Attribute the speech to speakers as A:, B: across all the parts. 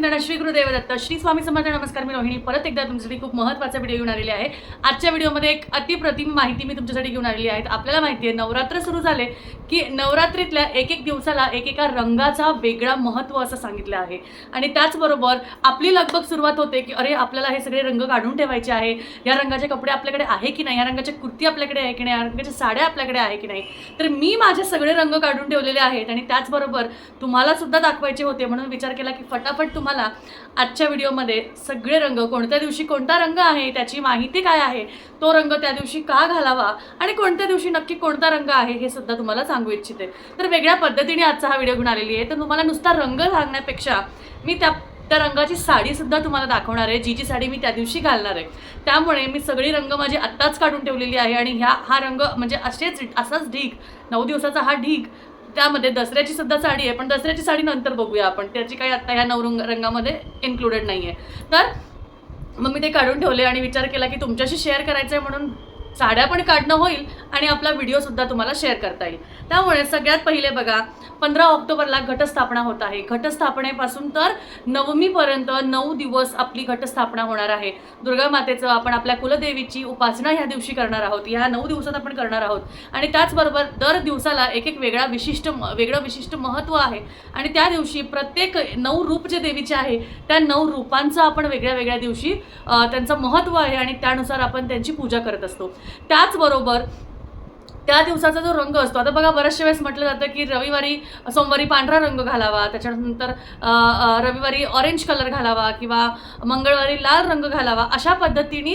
A: सिंधना श्री गुरुदेवदत्त श्री स्वामी समर्थ नमस्कार मी रोहिणी. परत एकदा तुमच्यासाठी खूप महत्त्वाचा व्हिडिओ घेऊन आलेले आहे. आजच्या व्हिडिओमध्ये एक अतिप्रतिम माहिती मी तुमच्यासाठी घेऊन आलेली आहे. आपल्याला माहिती आहे नवरात्र सुरू झाले की नवरात्रीतल्या एक एक दिवसाला एकेका रंगाचा वेगळा महत्त्व असं सांगितलं आहे. आणि त्याचबरोबर आपली लगबग सुरुवात होते की अरे आपल्याला हे सगळे रंग काढून ठेवायचे आहे. या रंगाचे कपडे आपल्याकडे आहे की नाही? या रंगाच्या कुर्ती आपल्याकडे आहे की नाही? या रंगाच्या साड्या आपल्याकडे आहे की नाही? तर मी माझे सगळे रंग काढून ठेवलेले आहेत आणि त्याचबरोबर तुम्हाला सुद्धा दाखवायचे होते म्हणून विचार केला की फटाफट तुम्हाला आजच्या व्हिडिओमध्ये सगळे रंग कोणत्या दिवशी कोणता रंग आहे त्याची माहिती काय आहे तो रंग त्या दिवशी का घालावा आणि कोणत्या दिवशी नक्की कोणता रंग आहे हे सुद्धा तुम्हाला सांगू इच्छिते. तर वेगळ्या पद्धतीने आजचा हा व्हिडिओ घेऊन आलेली आहे. तर तुम्हाला नुसता रंग सांगण्यापेक्षा मी त्या त्या रंगाची साडीसुद्धा तुम्हाला दाखवणार आहे जी जी साडी मी त्या दिवशी घालणार आहे. त्यामुळे मी सगळी रंग माझी आत्ताच काढून ठेवलेली आहे आणि ह्या हा रंग म्हणजे असेच असाच ढीग नऊ दिवसाचा हा ढीग त्यामध्ये दसऱ्याची सुद्धा साडी आहे पण दसऱ्याची साडी नंतर बघूया आपण. त्याची काही आत्ता ह्या नऊ रंग रंगामध्ये इन्क्लुडेड नाही आहे तर मग मी ते काढून ठेवले आणि विचार केला की तुमच्याशी शेअर करायचं आहे म्हणून साड्या पण काढणं होईल आणि आपला व्हिडिओसुद्धा तुम्हाला शेअर करता येईल. त्यामुळे सगळ्यात पहिले बघा पंधरा ऑक्टोबरला घटस्थापना होत आहे. घटस्थापनेपासून तर नवमीपर्यंत नऊ दिवस आपली घटस्थापना होणार आहे. दुर्गा मातेचं आपण आपल्या कुलदेवीची उपासना ह्या दिवशी करणार आहोत. ह्या नऊ दिवसात आपण करणार आहोत. आणि त्याचबरोबर दर दिवसाला एक एक वेगळा विशिष्ट वेगळं विशिष्ट महत्त्व आहे. आणि त्या दिवशी प्रत्येक नऊ रूप जे देवीचे आहे त्या नऊ रूपांचं आपण वेगळ्या वेगळ्या दिवशी त्यांचं महत्त्व आहे आणि त्यानुसार आपण त्यांची पूजा करत असतो. त्याचबरोबर त्या दिवसाचा जो रंग असतो आता बघा बऱ्याचशा वेळेस म्हटलं जातं की रविवारी सोमवारी पांढरा रंग घालावा त्याच्यानंतर रविवारी ऑरेंज कलर घालावा किंवा मंगळवारी लाल रंग घालावा अशा पद्धतीने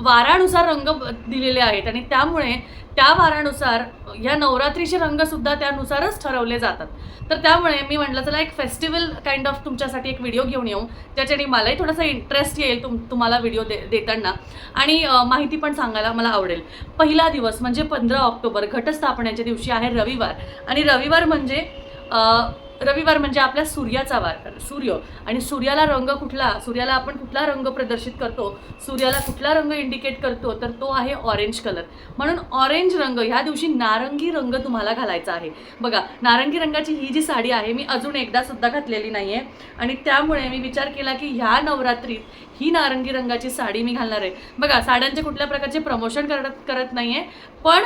A: वारानुसार रंग दिलेले आहेत. आणि त्यामुळे त्या वारानुसार ह्या नवरात्रीचे रंगसुद्धा त्यानुसारच ठरवले जातात. तर त्यामुळे मी म्हटलं चला एक फेस्टिवल काइंड ऑफ तुमच्यासाठी एक व्हिडिओ घेऊन येऊ ज्याच्याने मलाही थोडासा इंटरेस्ट येईल तुम तुम्हाला व्हिडिओ दे देताना. आणि माहिती पण सांगायला मला आवडेल. पहिला दिवस म्हणजे पंधरा ऑक्टोबर घटस्थापनेच्या दिवशी आहे रविवार. आणि रविवार म्हणजे रविवार म्हणजे आपल्या सूर्याचा वार सूर्य. आणि सूर्याला रंग कुठला सूर्याला आपण कुठला रंग प्रदर्शित करतो सूर्याला कुठला रंग इंडिकेट करतो तर तो आहे ऑरेंज कलर म्हणून ऑरेंज रंग ह्या दिवशी नारंगी रंग तुम्हाला घालायचा आहे. बघा नारंगी रंगाची ही जी साडी आहे मी अजून एकदा सुद्धा घातलेली नाही आहे आणि त्यामुळे मी विचार केला की ह्या नवरात्रीत ही नारंगी रंगाची साडी मी घालणार आहे. बघा साड्यांचे कुठल्या प्रकारचे प्रमोशन करत करत नाही आहे पण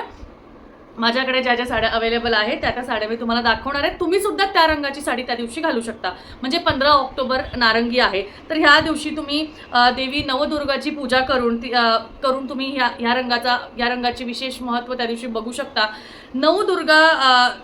A: माझ्याकडे ज्या ज्या साड्या अवेलेबल आहेत त्या त्या साड्या मी तुम्हाला दाखवणार आहे. तुम्ही सुद्धा त्या रंगाची साडी त्या दिवशी घालू शकता. म्हणजे पंधरा ऑक्टोबर नारंगी आहे. तर ह्या दिवशी तुम्ही देवी नवदुर्गाची पूजा करून ती करून तुम्ही ह्या ह्या रंगाचा या रंगाचे विशेष महत्त्व त्या दिवशी बघू शकता. नवदुर्गा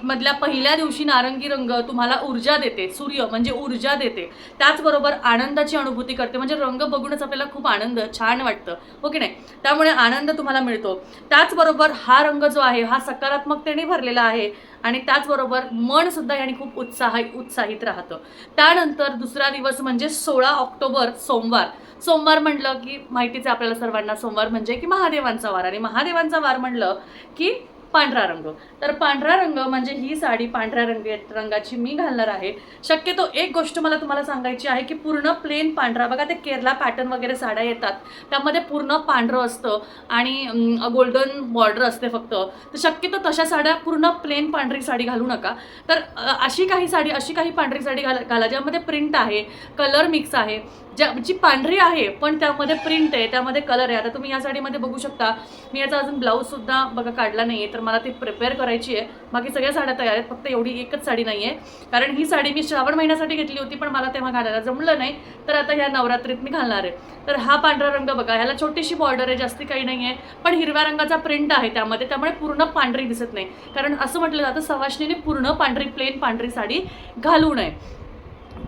A: मधल्या पहिल्या दिवशी नारंगी रंग तुम्हाला ऊर्जा देते. सूर्य म्हणजे ऊर्जा देते. त्याचबरोबर आनंदाची अनुभूती करते. म्हणजे रंग बघूनच आपल्याला खूप आनंद छान वाटतं. हो की नाही? त्यामुळे आनंद तुम्हाला मिळतो. त्याचबरोबर हा रंग जो आहे हा सकारात्मकतेने भरलेला आहे आणि त्याचबरोबर मन सुद्धा याने खूप उत्साह उत्साहित राहतं. त्यानंतर दुसरा दिवस म्हणजे सोळा ऑक्टोबर सोमवार. सोमवार म्हटलं की माहितीच आहे आपल्याला सर्वांना सोमवार म्हणजे की महादेवांचा वार. आणि महादेवांचा वार म्हणलं की पांढरा रंग. तर पांढरा रंग म्हणजे ही साडी पांढऱ्या रंग रंगाची मी घालणार आहे. शक्यतो एक गोष्ट मला तुम्हाला सांगायची आहे की पूर्ण प्लेन पांढरा. बघा ते केरला पॅटर्न वगैरे साड्या येतात. त्यामध्ये पूर्ण पांढरं असतं आणि गोल्डन बॉर्डर असते फक्त. तर शक्यतो तशा साड्या पूर्ण प्लेन पांढरी साडी घालू नका. तर अशी काही साडी अशी काही पांढरी साडी घाला घाला ज्यामध्ये प्रिंट आहे कलर मिक्स आहे. ज्या जी पांढरी आहे पण त्यामध्ये प्रिंट आहे त्यामध्ये कलर आहे. आता तुम्ही या साडीमध्ये बघू शकता मी याचा अजून ब्लाऊजसुद्धा बघा काढला नाही आहे तर मला ती प्रिपेअर करायची आहे. बाकी सगळ्या साड्या तयार आहेत फक्त एवढी एकच साडी नाही आहे कारण ही साडी मी श्रावण महिन्यासाठी घेतली होती पण मला तेव्हा घालायला जमलं नाही. तर आता ह्या नवरात्रीत मी घालणार आहे. तर हा पांढरा रंग बघा ह्याला छोटीशी बॉर्डर आहे जास्ती काही नाही आहे पण हिरव्या रंगाचा प्रिंट आहे त्यामध्ये त्यामुळे पूर्ण पांढरी दिसत नाही. कारण असं म्हटलं जातं सवाशणीने पूर्ण पांढरी प्लेन पांढरी साडी घालू नये.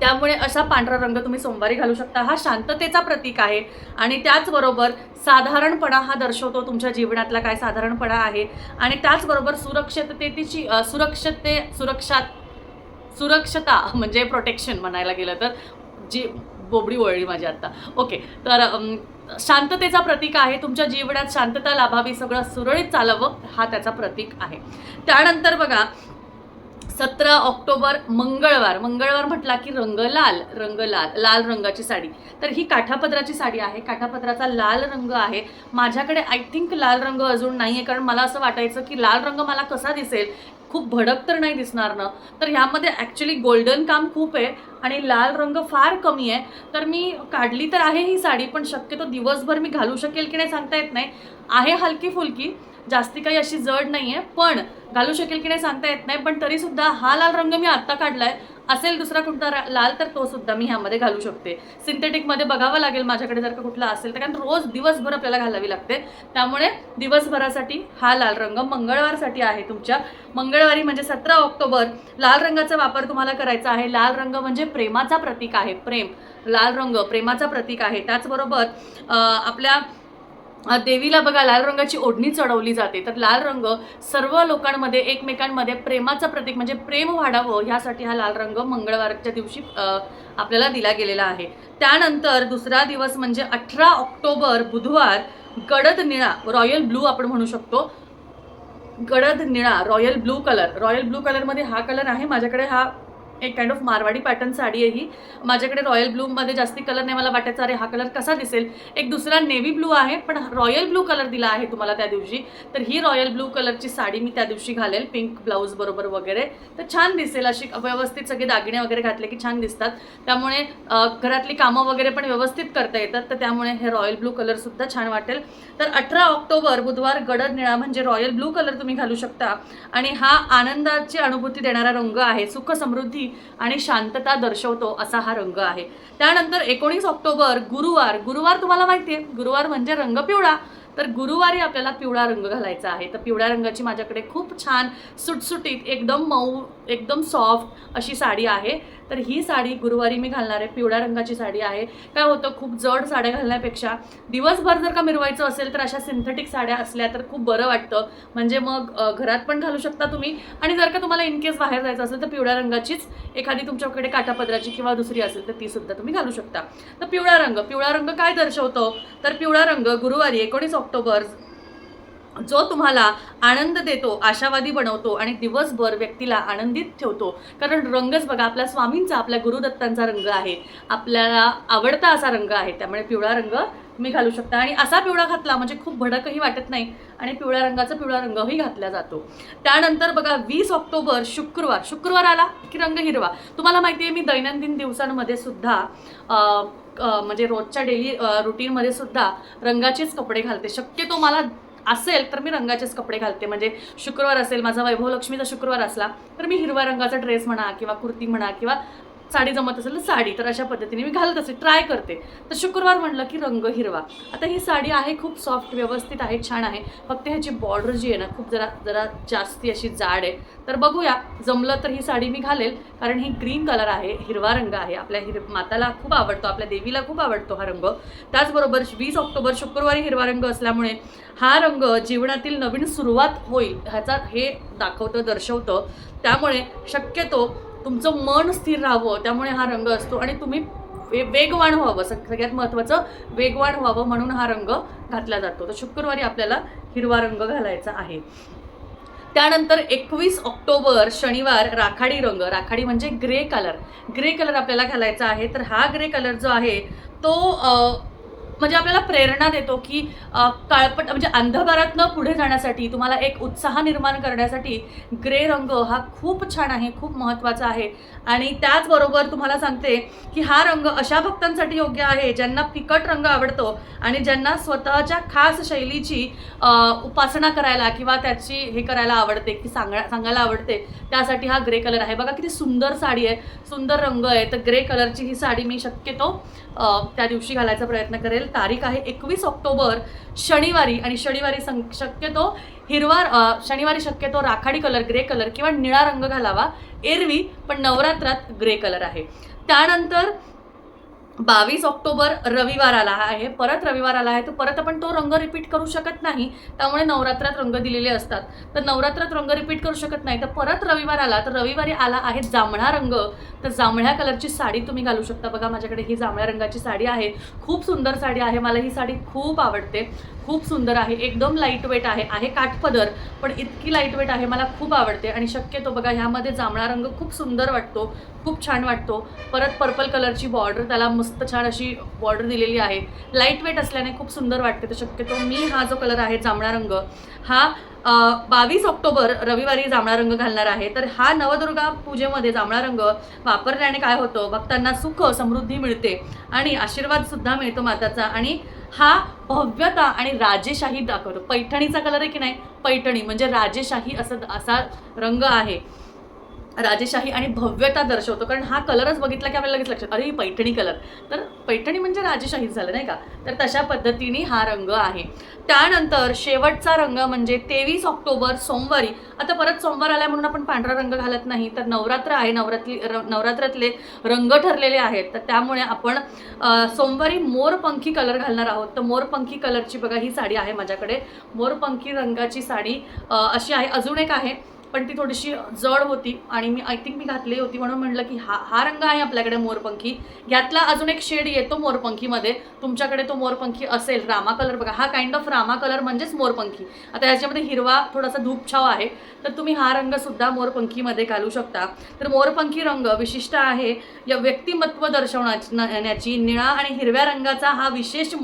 A: त्यामुळे असा पांढरा रंग तुम्ही सोमवारी घालू शकता. हा शांततेचा प्रतीक आहे. आणि त्याचबरोबर साधारणपणा हा दर्शवतो तुमच्या जीवनातला काय साधारणपणा आहे. आणि त्याचबरोबर सुरक्षिततेची सुरक्षते सुरक्षात सुरक्षता म्हणजे प्रोटेक्शन म्हणायला गेलं तर. जी बोबडी वळली माझी आत्ता ओके तर शांततेचा प्रतीक आहे. तुमच्या जीवनात शांतता लाभावी सगळं सुरळीत चालावं हा त्याचा प्रतीक आहे. त्यानंतर बघा सतरा ऑक्टोबर मंगळवार. मंगळवार म्हटला की रंग लाल रंग लाल लाल रंगाची साडी. तर ही काठापदराची साडी आहे. काठापदराचा लाल रंग आहे. माझ्याकडे आय थिंक लाल रंग अजून नाही आहे कारण मला असं वाटायचं की लाल रंग मला कसा दिसेल? खूप भडक तर नाही दिसणार ना? तर ह्यामध्ये ॲक्च्युली गोल्डन काम खूप आहे आणि लाल रंग फार कमी आहे. तर मी काढली तर आहे ही साडी पण शक्यतो दिवसभर मी घालू शकेल की नाही सांगता येत नाही. आहे हलकी फुलकी जास्ती काही अशी जड नाही आहे पण घालू शकेल की नाही सांगता येत नाही पण तरीसुद्धा हा लाल रंग मी आत्ता काढला आहे असेल दुसरा कुठला रा- लाल तर तो सुद्धा मी ह्यामध्ये घालू शकते. सिंथेटिकमध्ये बघावं लागेल माझ्याकडे जर का कुठला असेल तर कारण रोज दिवसभर आपल्याला घालावी लागते. त्यामुळे दिवसभरासाठी हा लाल रंग मंगळवारसाठी आहे तुमच्या. मंगळवारी म्हणजे सतरा ऑक्टोबर लाल रंगाचा वापर तुम्हाला करायचा आहे. लाल रंग म्हणजे प्रेमाचा प्रतीक आहे प्रेम. लाल रंग प्रेमाचा प्रतीक आहे. त्याचबरोबर आपल्या देवीला बघा लाल रंगाची ओढणी चढवली जाते. तर लाल रंग सर्व लोकांमध्ये एकमेकांमध्ये प्रेमाचं प्रतीक म्हणजे प्रेम वाढावं ह्यासाठी हा लाल रंग मंगळवारच्या दिवशी आपल्याला दिला गेलेला आहे. त्यानंतर दुसरा दिवस म्हणजे अठरा ऑक्टोबर बुधवार गडद निळा रॉयल ब्लू आपण म्हणू शकतो. गडद निळा royal blue colour. Royal blue कलरमध्ये हा कलर आहे. माझ्याकडे हा एक kind of Marwadi pattern sari आहे ही. माझ्याकडे रॉयल ब्लूमध्ये जास्ती कलर नाही. मला वाटायचा अरे हा कलर कसा दिसेल? एक दुसरा नेव्ही ब्लू आहे पण रॉयल ब्लू कलर दिला आहे तुम्हाला त्या दिवशी. तर ही रॉयल ब्लू कलरची साडी मी त्या दिवशी घालेल पिंक ब्लाऊज बरोबर वगैरे. तर छान दिसेल अशी व्यवस्थित सगळे दागिने वगैरे घातले की छान दिसतात. त्यामुळे घरातली कामं वगैरे पण व्यवस्थित करता येतात. तर त्यामुळे हे रॉयल ब्लू कलरसुद्धा छान वाटेल. तर अठरा ऑक्टोबर बुधवार गडद निळा म्हणजे रॉयल ब्लू कलर तुम्ही घालू शकता. आणि हा आनंदाची अनुभूती देणारा रंग आहे. सुख समृद्धी आणि शांतता दर्शवतो असा हा रंग आहे. त्यानंतर एकोणीस ऑक्टोबर गुरुवार. गुरुवार तुम्हाला माहिती आहे गुरुवार म्हणजे रंग पिवळा तर गुरुवारी आपल्याला पिवळा रंग घालायचा आहे. तर पिवळ्या रंगाची माझ्याकडे खूप छान सुटसुटीत एकदम मऊ एकदम सॉफ्ट अशी साडी आहे. तर ही साडी गुरुवारी मी घालणार आहे. पिवळ्या रंगाची साडी आहे. काय होतं खूप जड साड्या घालण्यापेक्षा दिवसभर जर का मिरवायचं असेल तर अशा सिंथेटिक साड्या असल्या तर खूप बरं वाटतं. म्हणजे मग घरात पण घालू शकता तुम्ही. आणि जर का तुम्हाला इन केस बाहेर जायचं असेल तर पिवळ्या रंगाचीच एखादी तुमच्याकडे काटापदराची किंवा दुसरी असेल तर ती सुद्धा तुम्ही घालू शकता. तर पिवळा रंग पिवळा रंग काय दर्शवतो? तर पिवळा रंग गुरुवारी एकोणीस ऑक्टोबर जो तुम्हाला आनंद देतो आशावादी बनवतो आणि दिवसभर व्यक्तीला आनंदित ठेवतो. कारण रंगच बघा आपल्या स्वामींचा आपल्या गुरुदत्तांचा रंग आहे. आपल्याला आवडता असा रंग आहे. त्यामुळे पिवळा रंग तुम्ही घालू शकता. आणि असा पिवळा घातला म्हणजे खूप भडकही वाटत नाही आणि पिवळ्या रंगाचा पिवळा रंगही घातला जातो. त्यानंतर बघा वीस ऑक्टोबर शुक्रवार. शुक्रवार आला की रंग हिरवा. तुम्हाला माहिती आहे मी दैनंदिन दिवसांमध्ये सुद्धा म्हणजे रोजच्या डेली रुटीनमध्ये सुद्धा रंगाचेच कपडे घालते. शक्यतो मला असेल तर मी रंगाचेच कपडे घालते. म्हणजे शुक्रवार असेल माझा वैभव लक्ष्मीचा शुक्रवार असला तर मी हिरव्या रंगाचा ड्रेस म्हणा किंवा कुर्ती म्हणा किंवा साडी जमत असेल तर साडी. तर अशा पद्धतीने मी घालत असे ट्राय करते. तर शुक्रवार म्हणलं की रंग हिरवा. आता ही साडी आहे खूप सॉफ्ट व्यवस्थित आहे छान आहे. फक्त ह्याची बॉर्डर जी आहे ना खूप जरा जरा जास्ती अशी जाड आहे. तर बघूया जमलं तर ही साडी मी घालेल. कारण ही ग्रीन कलर आहे हिरवा रंग आहे. आपल्या हिर माताला खूप आवडतो आपल्या देवीला खूप आवडतो हा रंग. त्याचबरोबर वीस ऑक्टोबर शुक्रवारी हिरवा रंग असल्यामुळे हा रंग जीवनातील नवीन सुरुवात होईल ह्याचा हे दाखवतं दर्शवतं. त्यामुळे शक्यतो तुमचं मन स्थिर राहावं त्यामुळे हा रंग असतो आणि तुम्ही वे- वेगवान व्हावं. सग- सगळ्यात महत्त्वाचं वेगवान व्हावं म्हणून हा रंग घातला जातो. तर शुक्रवारी आपल्याला हिरवा रंग घालायचा आहे. त्यानंतर एकवीस ऑक्टोबर शनिवार राखाडी रंग. राखाडी म्हणजे ग्रे कलर. ग्रे कलर आपल्याला घालायचा आहे. तर हा ग्रे कलर जो आहे तो म्हणजे आपल्याला प्रेरणा देतो की काळपट म्हणजे अंधकारातनं पुढे जाण्यासाठी तुम्हाला एक उत्साह निर्माण करण्यासाठी ग्रे रंग हा खूप छान आहे खूप महत्त्वाचा आहे. आणि त्याचबरोबर तुम्हाला सांगते की हा रंग अशा भक्तांसाठी योग्य आहे ज्यांना फिकट रंग आवडतो आणि ज्यांना स्वतःच्या खास शैलीची उपासना करायला किंवा त्याची हे करायला आवडते की सांगा सांगायला आवडते त्यासाठी हा ग्रे कलर आहे. बघा किती सुंदर साडी आहे सुंदर रंग आहे. तर ग्रे कलरची ही साडी मी शक्यतो त्या दिवशी घालायचा प्रयत्न करेल. तारीख आहे एकवीस ऑक्टोबर शनिवारी. आणि शनिवारी सं शक्यतो हिरवा शनिवारी शक्यतो राखाडी कलर ग्रे कलर किंवा निळा रंग घालावा. एरवी पण नवरात्रात ग्रे कलर आहे. त्यानंतर बावीस ऑक्टोबर रविवार आला आहे. परत रविवार आला आहे तर परत आपण तो रंग रिपीट करू शकत नाही. त्यामुळे नवरात्रात रंग दिलेले असतात. तर नवरात्रात रंग रिपीट करू शकत नाही. तर परत रविवार आला तर रविवारी आला आहे जांभळा रंग. तर जांभळ्या कलरची साडी तुम्ही घालू शकता. बघा माझ्याकडे ही जांभळ्या रंगाची साडी आहे. खूप सुंदर साडी आहे. मला ही साडी खूप आवडते. खूप सुंदर आहे. एकदम लाइट वेट आहे. आहे काठपदर पण इतकी लाइट वेट आहे. मला खूप आवडते. आणि शक्यतो बघा ह्यामध्ये जांभळा रंग खूप सुंदर वाटतो. खूप छान वाटतो. परत पर्पल कलरची बॉर्डर त्याला मस्त छान अशी बॉर्डर दिलेली आहे. लाइट वेट असल्याने खूप सुंदर वाटते तर शक्यतो. मी हा जो कलर आहे जांभळा रंग हा बावीस ऑक्टोबर रविवारी जांभळा रंग घालणार आहे. तर हा नवदुर्गा पूजेमध्ये जांभळा रंग वापरल्याने काय होतं? भक्तांना सुख समृद्धी मिळते आणि आशीर्वादसुद्धा मिळतो माताचा. आणि हा भव्यता आणि राजेशाही दाखवतो. पैठणीचा कलर आहे की नाही? पैठणी म्हणजे राजेशाही असं असा रंग आहे. राजेशाही आणि भव्यता दर्शवतो. कारण हा कलरच बघितला की आपल्याला लगेच लक्षात अरे ही पैठणी कलर तर पैठणी म्हणजे राजेशाही झालं नाही का? तर तशा पद्धतीने हा रंग आहे. त्यानंतर शेवटचा रंग म्हणजे तेवीस ऑक्टोबर सोमवारी. आता परत सोमवार आला म्हणून आपण पांढरा रंग घालत नाही. तर नवरात्र आहे नवरात्री र नवरात्रातले रंग ठरलेले आहेत. तर त्यामुळे आपण सोमवारी मोरपंखी कलर घालणार आहोत. तर मोरपंखी कलरची बघा ही साडी आहे माझ्याकडे. मोरपंखी रंगाची साडी अशी आहे. अजून एक आहे. पण ती थोडीशी जड होती आणि मी आय थिंक मी घातली होती म्हणून म्हटलं की हा हा रंग आहे आपल्याकडे मोरपंखी. यातला अजून एक शेड येतो मोरपंखीमध्ये. तुमच्याकडे तो मोरपंखी असेल रामा कलर बघा. हा काइंड ऑफ रामा कलर म्हणजेच मोरपंखी. आता याच्यामध्ये हिरवा थोडासा धूपछाव आहे. तर तुम्ही हा रंगसुद्धा मोरपंखीमध्ये घालू शकता. तर मोरपंखी रंग विशिष्ट आहे. या व्यक्तिमत्व दर्शवण्याची निळा आणि हिरव्या रंगाचा हा विशेष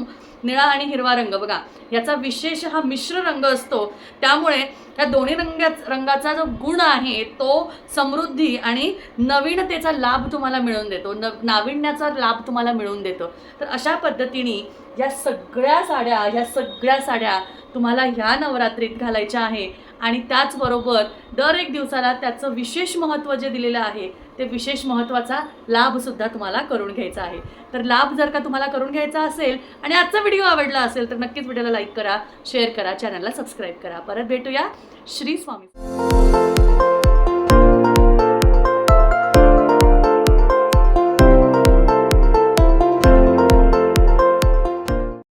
A: निळा आणि हिरवा रंग. बघा याचा विशेष हा मिश्र रंग असतो. त्यामुळे या दोन्ही रंगा रंगाचा जो गुण आहे तो समृद्धी आणि नवीनतेचा लाभ तुम्हाला मिळवून देतो. न नाविन्याचा लाभ तुम्हाला मिळवून देतो. तर अशा पद्धतीने या सगळ्या साड्या ह्या सगळ्या साड्या तुम्हाला ह्या नवरात्रीत घालायच्या आहे. आणि त्याचबरोबर दर एक दिवसाला त्याचं विशेष महत्त्व जे दिलेलं आहे ते विशेष महत्त्वाचा लाभसुद्धा तुम्हाला करून घ्यायचा आहे. तर लाभ जर का तुम्हाला करून घ्यायचा असेल आणि आजचा व्हिडिओ आवडला असेल तर नक्कीच व्हिडिओला लाईक करा शेअर करा चॅनलला सबस्क्राईब करा. परत भेटूया श्री स्वामी